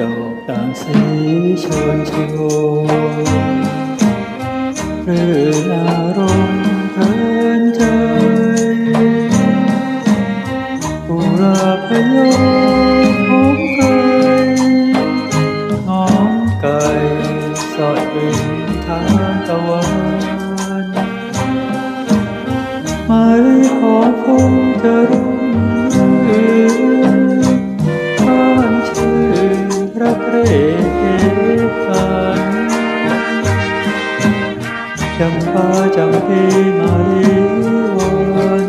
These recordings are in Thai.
ดอกต่างสีชวนชมเรื่ออารมณ์เพลินใจกุหลาบพยมหอมเคยหอมไก่สอดบินทางตะวัน รักเรกันจำปาจำปีมาลีวัน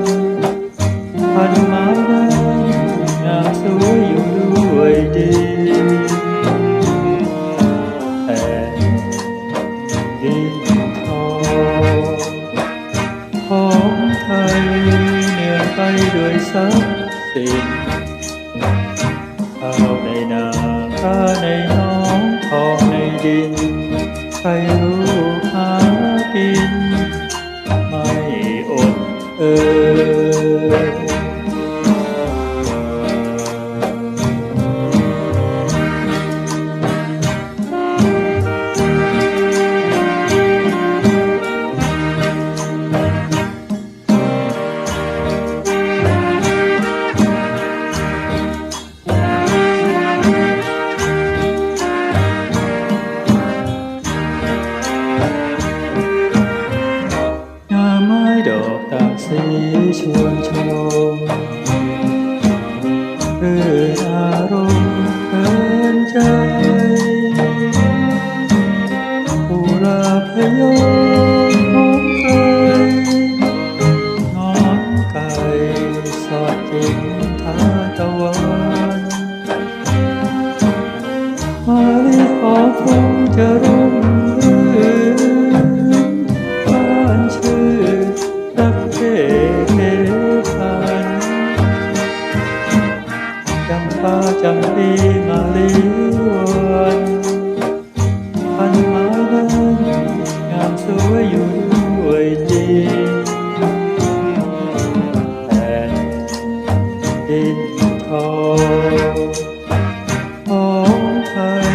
พันไม้นั้นงาม ใครรู้หากิน ไม่อดเอ่ย ต่างสีชวนชมเรื่ออารมณ์เพลินใจกุหลาพยอมหอมเคยนอนไก่สอดจิงทาตะวันมาลีขอคงจะรุ่งเรือง ทองของไทย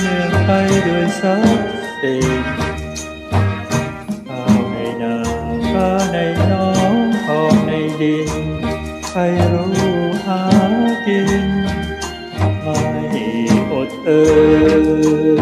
เนื่องไปด้วยทรัพย์สินข้าวในนาฟ้าในน้องทองในดิน ใครรู้หากิน ไม่อดเอ่ย